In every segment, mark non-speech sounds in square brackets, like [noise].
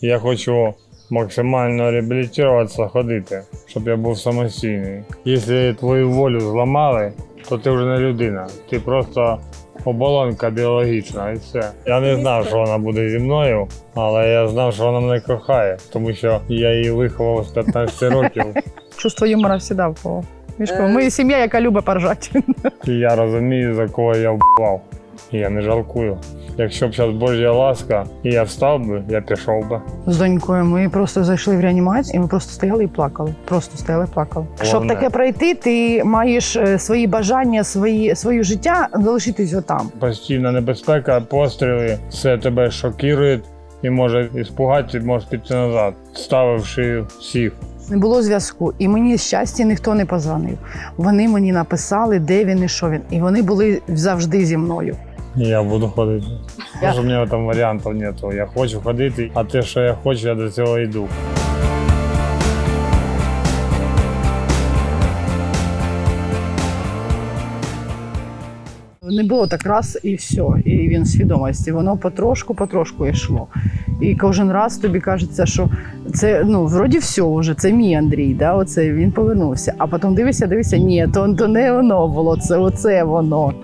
Я хочу максимально реабілітуватися, ходити, щоб я був самостійний. Якщо твою волю зламали, то ти вже не людина. Ти просто оболонка біологічна і все. Я не знав, що вона буде зі мною, але я знав, що вона мене кохає, тому що я її виховав з 15 [laughs] років. Чувство юмора завжди було. Мішко, ми сім'я, яка любить поржати. І я розумію, за кого я вбивав. Я не жалкую. Якщо б зараз Божя ласка, і я встав би, я пішов би. З донькою ми просто зайшли в реанімацію, і ми просто стояли і плакали. Просто стояли і плакали. Щоб таке пройти, ти маєш е, свої бажання, свої, своє життя залишитись отам. Постійна небезпека, постріли, все тебе шокує і може іспугати, може піти назад, ставивши всіх. Не було зв'язку, і мені щастя ніхто не позвонив. Вони мені написали, де він і що він. І вони були завжди зі мною. Я буду ходити. Може, у мене там варіантів нету. Я хочу ходити, а те, що я хочу, я до цього йду. Було так раз і все, і він свідомості. Воно потрошку, потрошку йшло. І кожен раз тобі кажеться, що це ну вроді все вже, це мій Андрій, да, оце він повернувся. А потім дивишся, дивишся, ні, то, то не воно було, це оце воно.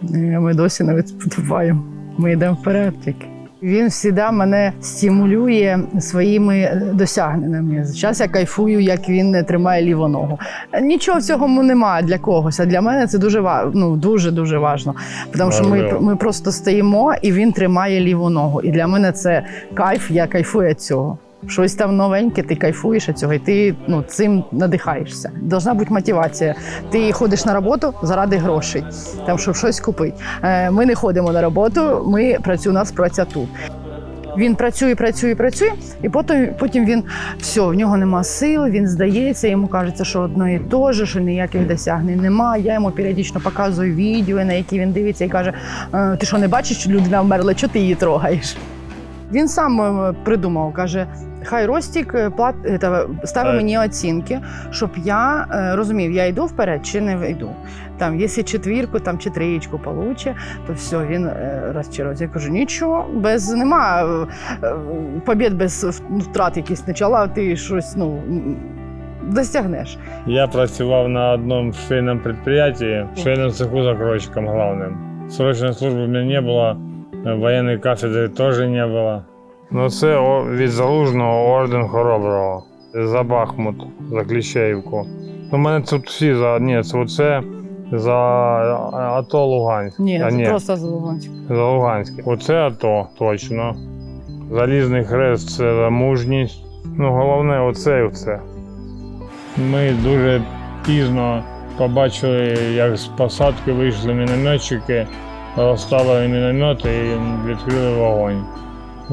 Ми досі навіть відступаємо. Ми йдемо вперед тільки. Він завжди мене стимулює своїми досягненнями. Зараз я кайфую, як він тримає ліву ногу. Нічого цього немає для когось, а для мене це дуже ну, дуже дуже важливо. Тому що ми, ми просто стоїмо і він тримає ліву ногу. І для мене це кайф, я кайфую від цього. Щось там новеньке, ти кайфуєш від цього, і ти ну, цим надихаєшся. Должна бути мотивація. Ти ходиш на роботу заради грошей, там, щоб щось купити. Е, Ми не ходимо на роботу, ми працюємо, у нас праця тут. Він працює, працює, працює, і потім, потім він все, в нього нема сил, він здається, йому кажеться, що одно і те ж, що ніяких досягнень нема. Я йому періодично показую відео, на які він дивиться і каже: «Е, Ти що не бачиш, що людина вмерла, чого ти її трогаєш? Він сам е, придумав, каже: хай Ростік е, плат, е, та, ставить мені оцінки, щоб я е, розумів, я йду вперед чи не йду. Там, якщо четвірку там, чи триєчку получе, то все, він розчарується. Я кажу, нічого, без нема побід без втрат якісь спочатку, ти щось ну, досягнеш. Я працював на одному швейному підприємстві, швейному цеху закройщиком главним. Срочної служби в мене не було, воєнної кафедри теж не було. Ну це від залужного орден хороброго. За Бахмут, за Кліщеївку. У мене тут всі за. Ні, це оце за АТО Луганськ. Ні, а, це ні просто залогонці. за Луганське. Оце АТО, точно. Залізний хрест це за мужність. Ну, головне, оце і оце. Ми дуже пізно побачили, як з посадки вийшли мінометчики, розставили міномети і відкрили вогонь.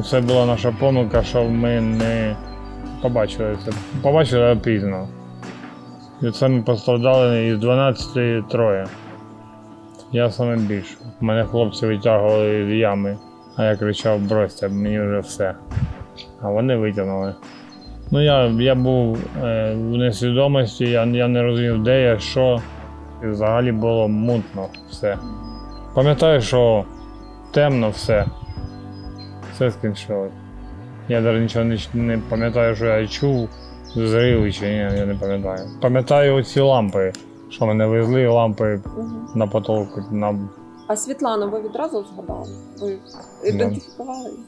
Це була наша помилка, що ми не побачили це. Побачили пізно. Це ми постраждали із 12 троє. Я саме більше. Мене хлопці витягували з ями, а я кричав, бросьте, мені вже все. А вони витягнули. Ну, я, я був е, в несвідомості, я, я не розумів, де я, що. І взагалі було мутно все. Пам'ятаю, що темно все. Все скінчилось. Я навіть нічого не, не пам'ятаю, що я чув, зрили чи ні, я не пам'ятаю. Пам'ятаю оці лампи, що мене везли, лампи Мгм. на потолку. На... А Світлану ви відразу згадали? Ви ідентифікували? її?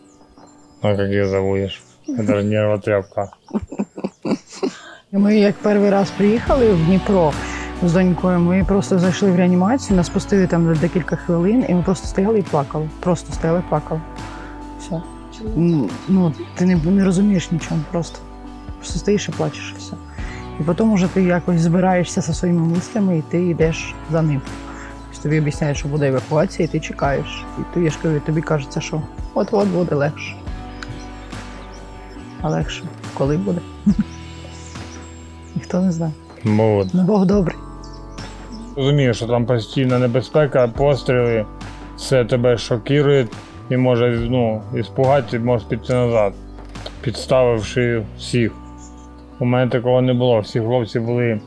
А як її зовуєш? Це ж нервотрепка. І [laughs] Ми як перший раз приїхали в Дніпро з донькою, ми просто зайшли в реанімацію, нас пустили там на декілька хвилин, і ми просто стояли і плакали. Просто стояли і плакали. Чому? Ну, ти не, не розумієш нічого, просто. Просто стоїш і плачеш і все. І потім уже ти якось збираєшся зі своїми мислями, і ти йдеш за ним. Тобто тобі об'ясняють, що буде евакуація, і ти чекаєш. І ти, я ж кажу, тобі кажеться, що от-от буде легше. А легше, коли буде? [laughs] Ніхто не знає. Молод. Ну Бог добрий. Розумію, що там постійна небезпека, постріли, все тебе шокує і може ну, іспугати, може піти назад, підставивши всіх. У мене такого не було. Всі хлопці були.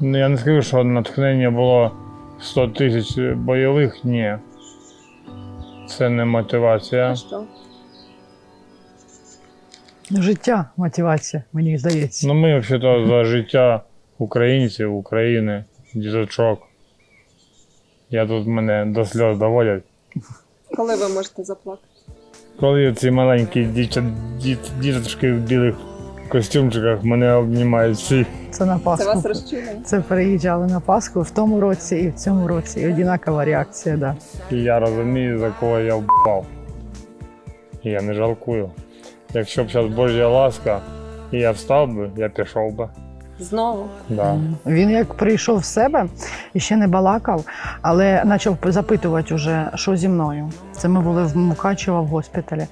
Ну, я не скажу, що натхнення було 100 тисяч бойових, ні. Це не мотивація. А що? Життя, мотивація, мені здається. Ну ми взагалі за життя українців, України, діточок. Я тут мене до сльоз доводять. Коли ви можете заплакати? Коли ці маленькі дівчат, діт, діточки в білих костюмчиках мене обнімають всі. Це на Це Пасху. вас розчулює? Це переїжджали на Пасху в тому році і в цьому році. І одинакова реакція, да. І я розумію, за кого я впав. Я не жалкую. Якщо б зараз Божа ласка, і я встав би, я пішов би. Знову. Да. Він як прийшов в себе і ще не балакав, але почав запитувати, уже, що зі мною. Це ми були в Мукачево в госпіталі.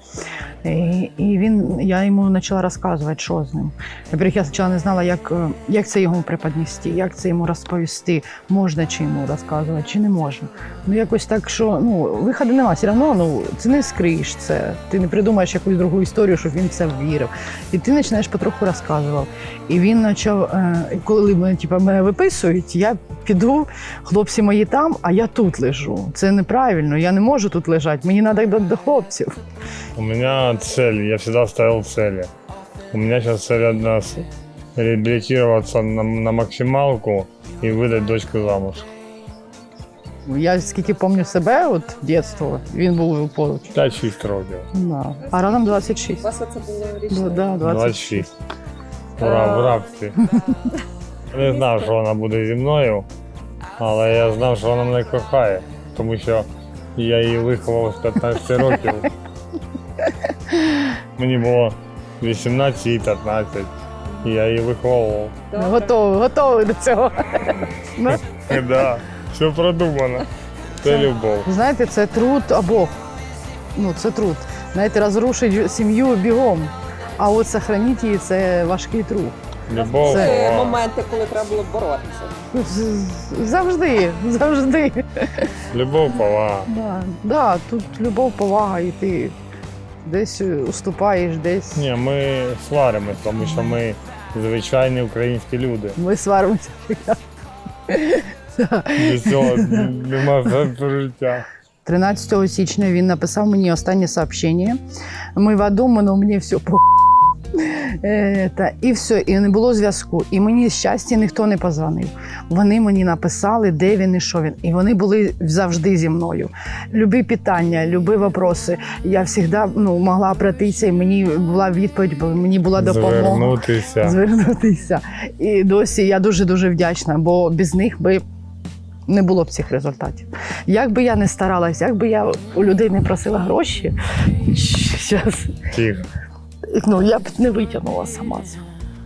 І, він, я йому почала розказувати, що з ним. Наприклад, я спочатку не знала, як, як це йому преподнести, як це йому розповісти, можна чи йому розказувати, чи не можна. Ну якось так, що ну, виходу немає, все одно ну, це не скриєш це. Ти не придумаєш якусь другу історію, щоб він це вірив. І ти починаєш потроху розказував. І він почав, е, коли мене, типу, мене виписують, я піду, хлопці мої там, а я тут лежу. Це неправильно, я не можу тут лежати, мені треба до хлопців. У меня цель, я всегда ставил цели. У меня сейчас цель одна реабилитироваться на, на максималку и выдать дочку замуж. Я скільки пам'ятаю себе, от дитинство, він був поруч. 5-6 років. Да. А разом У 26. вас оце було Ну, рішення? да, 26. 26. Ура, в рабстві. [laughs] Не знав, що вона буде зі мною, але я знав, що вона мене кохає, тому що я її виховав з 15 років. Мені було 18 і 15. І я її виховував. Ми Готові, готові до цього. [laughs] Ну, Да, все продумано. Це любов. Знаєте, це труд обох. Ну, це труд. Знаєте, розрушить сім'ю бігом. А от сохранити її це важкий труд. Любов. Це Це моменти, коли треба було боротися. Завжди, завжди. Любов, повага. Да, да, тут любов, повага, і ти десь уступаєш, десь. Ні, ми сваримося, тому що ми звичайні українські люди. Ми сваримося. Без цього немає сенсу життя. 13 січня він написав мені останнє сообщення. Ми в одному, але мені все по. Е, та, і все, і не було зв'язку. І мені щастя ніхто не позвонив. Вони мені написали, де він і що він. І вони були завжди зі мною. Любі питання, любі вопроси. Я завжди ну, могла обратитися, і мені була відповідь, бо мені була допомога Звернутися. звернутися. І досі я дуже дуже вдячна, бо без них би не було б цих результатів. Як би я не старалась, як би я у людей не просила гроші, Тихо. Ну, я б не витягнула сама.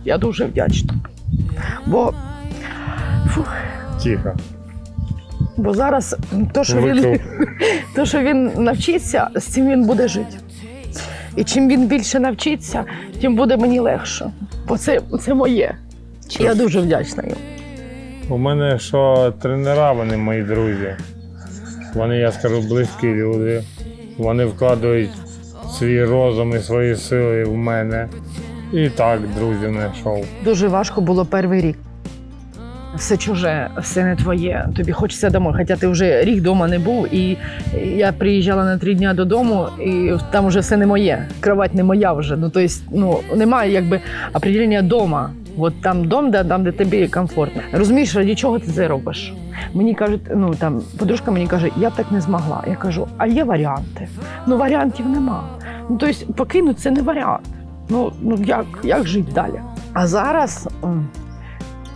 Я дуже вдячна. Бо, фух, Тихо. бо зараз то, що він, [laughs] то, що він навчиться, з цим він буде жити. І чим він більше навчиться, тим буде мені легше. Бо це, це моє. Я дуже вдячна їм. У мене що тренера, вони мої друзі. Вони, я скажу, близькі люди. Вони вкладають свій розум і свої сили в мене. І так, друзі, знайшов. Дуже важко було перший рік. Все чуже, все не твоє. Тобі хочеться домой. Хоча ти вже рік вдома не був, і я приїжджала на три дні додому, і там вже все не моє. Кровать не моя вже. Ну тобто, ну немає якби определення дома. От там дом, де там, де тобі комфортно. Розумієш, раді чого ти це робиш? Мені кажуть, ну там подружка мені каже, я б так не змогла. Я кажу, а є варіанти? Ну варіантів нема. Ну тобто покинути це не варіант. Ну, ну як, як жити далі? А зараз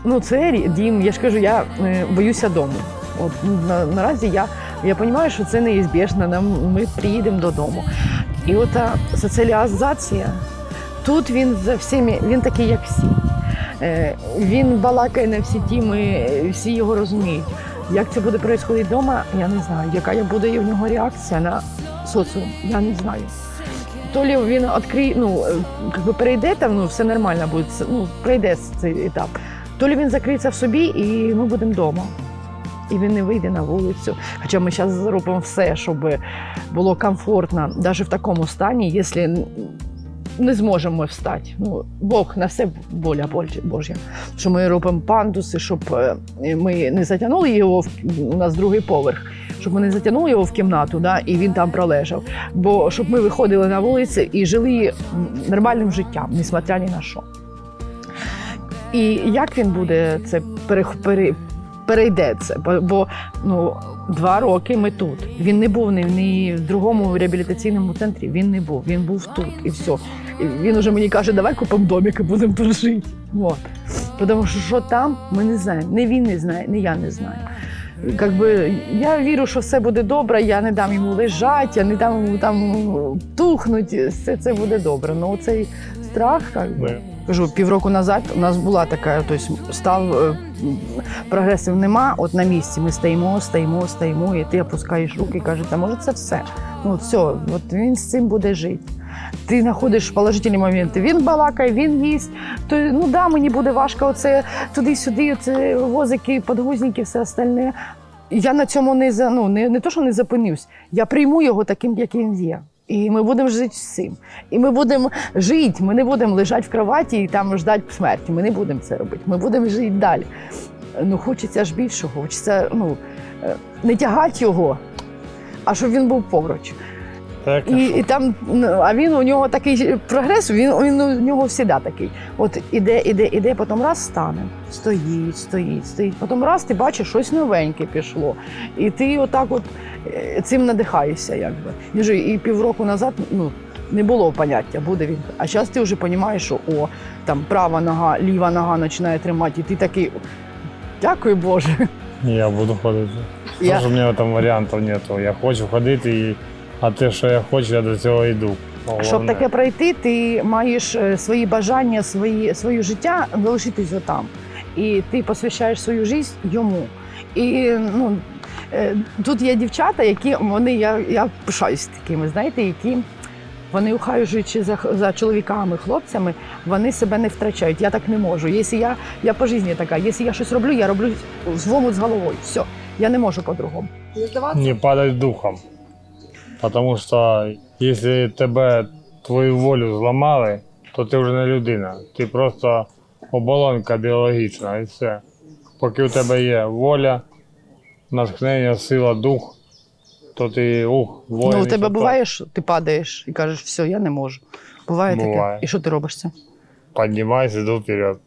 ну, це дім. Я ж кажу, я е, боюся дому. От на, наразі я, я розумію, що це неізбіжно. Нам ми приїдемо додому. І ота соціалізація, тут він за всіми, він такий, як всі. Е, він балакає на всі тіми, всі його розуміють. Як це буде відбуватися вдома, я не знаю. Яка буде в нього реакція на соціум, я не знаю. То лі він відкриє, ну, е, как перейде там, ну, все нормально буде, ну, пройде цей етап. То лі він закриється в собі і ми будемо вдома. І він не вийде на вулицю. Хоча ми зараз зробимо все, щоб було комфортно, навіть в такому стані, якщо не зможемо встати. Ну, Бог на все воля Божа-. Що ми робимо пандуси, щоб е, ми не затягнули його в у нас другий поверх, щоб ми не затягнули його в кімнату, да, і він там пролежав. Бо щоб ми виходили на вулиці і жили нормальним життям, несмотря ні на що. І як він буде це пере, пере, перейде це? Бо, бо ну, два роки ми тут. Він не був ні, в другому реабілітаційному центрі. Він не був. Він був тут і все. І він уже мені каже, давай купимо домик і будемо тут жити. Вот. Тому що що там, ми не знаємо. Не він не знає, не я не знаю. Как би, я вірю, що все буде добре, я не дам йому лежати, я не дам йому там тухнути, все це буде добре. Ну цей страх, как би. Ми- Кажу, півроку назад у нас була така, тобто став е, прогресів нема. От на місці ми стоїмо, стоїмо, стоїмо, і ти опускаєш руки і кажеш, та може це все. Ну все, от він з цим буде жити. Ти знаходиш положительні моменти. Він балакає, він їсть. То ну да, мені буде важко оце туди-сюди, оце возики, подгузники, все остальне. Я на цьому не ну не, не то, що не зупинюсь. Я прийму його таким, яким він є. І ми будемо жити з цим. І ми будемо жити. Ми не будемо лежати в кроваті і там ждати смерті. Ми не будемо це робити. Ми будемо жити далі. Ну, хочеться ж більшого, хочеться ну, е, не тягати його, а щоб він був поруч. Так, І, і там, ну, а він у нього такий прогрес, він, він у нього завжди такий. От іде, іде, іде, потім раз стане, стоїть, стоїть, стоїть. Потім раз ти бачиш, щось новеньке пішло. І ти отак от е, цим надихаєшся, якби. Ж І півроку назад ну, не було поняття, буде він. А зараз ти вже розумієш, що о, там права нога, ліва нога починає тримати, і ти такий. Дякую Боже. я буду ходити. Я- що в мене там варіантів нету. Я хочу ходити, і... а те, що я хочу, я до цього йду. Щоб таке пройти, ти маєш е, свої бажання, свої, своє життя залишитись отам. І ти посвящаєш свою життя йому. І ну, е, тут є дівчата, які вони, я, я пишаюсь такими, знаєте, які вони ухажуючи за, за чоловіками, хлопцями, вони себе не втрачають. Я так не можу. Якщо я, я по житті така, якщо я щось роблю, я роблю в омут з головою. Все, я не можу по-другому. Не здаватися. не падать духом. Потому що якщо тебе твою волю зламали, то ти вже не людина. Ти просто оболонка біологічна і все. Поки у тебе є воля, натхнення, сила, дух, то ти ух, воїн. ну, у тебе буває, що ти падаєш і кажеш, все, я не можу. Буває, Буває. таке. І що ти робиш з? Піднімайся, іду вперед.